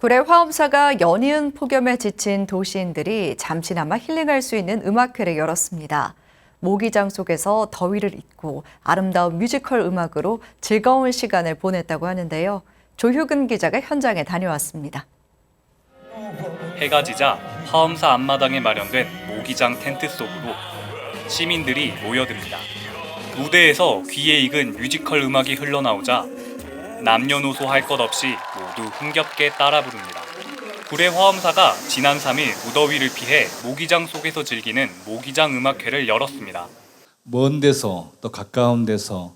구례 화엄사가 연이은 폭염에 지친 도시인들이 잠시나마 힐링할 수 있는 음악회를 열었습니다. 모기장 속에서 더위를 잊고 아름다운 뮤지컬 음악으로 즐거운 시간을 보냈다고 하는데요. 조효근 기자가 현장에 다녀왔습니다. 해가 지자 화엄사 앞마당에 마련된 모기장 텐트 속으로 시민들이 모여듭니다. 무대에서 귀에 익은 뮤지컬 음악이 흘러나오자 남녀노소 할 것 없이 모두 흥겹게 따라 부릅니다. 구례 화엄사가 지난 3일 무더위를 피해 모기장 속에서 즐기는 모기장 음악회를 열었습니다. 먼 데서 또 가까운 데서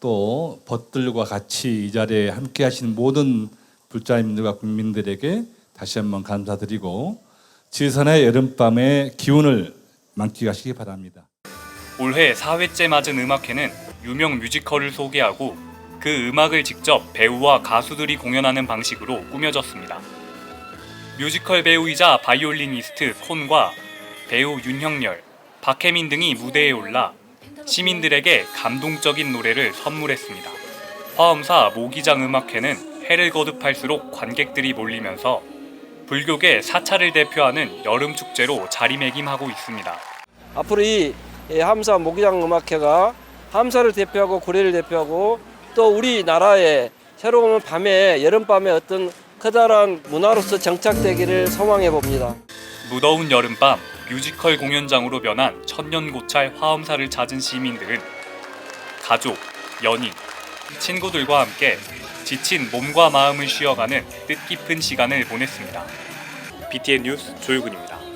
또 벗들과 같이 이 자리에 함께 하신 모든 불자님들과 국민들에게 다시 한번 감사드리고 지선의 여름밤의 기운을 만끽하시기 바랍니다. 올해 4회째 맞은 음악회는 유명 뮤지컬을 소개하고 그 음악을 직접 배우와 가수들이 공연하는 방식으로 꾸며졌습니다. 뮤지컬 배우이자 바이올리니스트 콘과 배우 윤형렬, 박혜민 등이 무대에 올라 시민들에게 감동적인 노래를 선물했습니다. 화엄사 모기장 음악회는 해를 거듭할수록 관객들이 몰리면서 불교계 사찰을 대표하는 여름 축제로 자리매김하고 있습니다. 앞으로 이 예, 함사 모기장 음악회가 함사를 대표하고 구례를 대표하고 또 우리나라의 새로운 밤에 여름밤에 어떤 커다란 문화로서 정착되기를 소망해 봅니다. 무더운 여름밤 뮤지컬 공연장으로 변한 천년고찰 화엄사를 찾은 시민들은 가족, 연인, 친구들과 함께 지친 몸과 마음을 쉬어가는 뜻깊은 시간을 보냈습니다. BTN 뉴스 조유근입니다.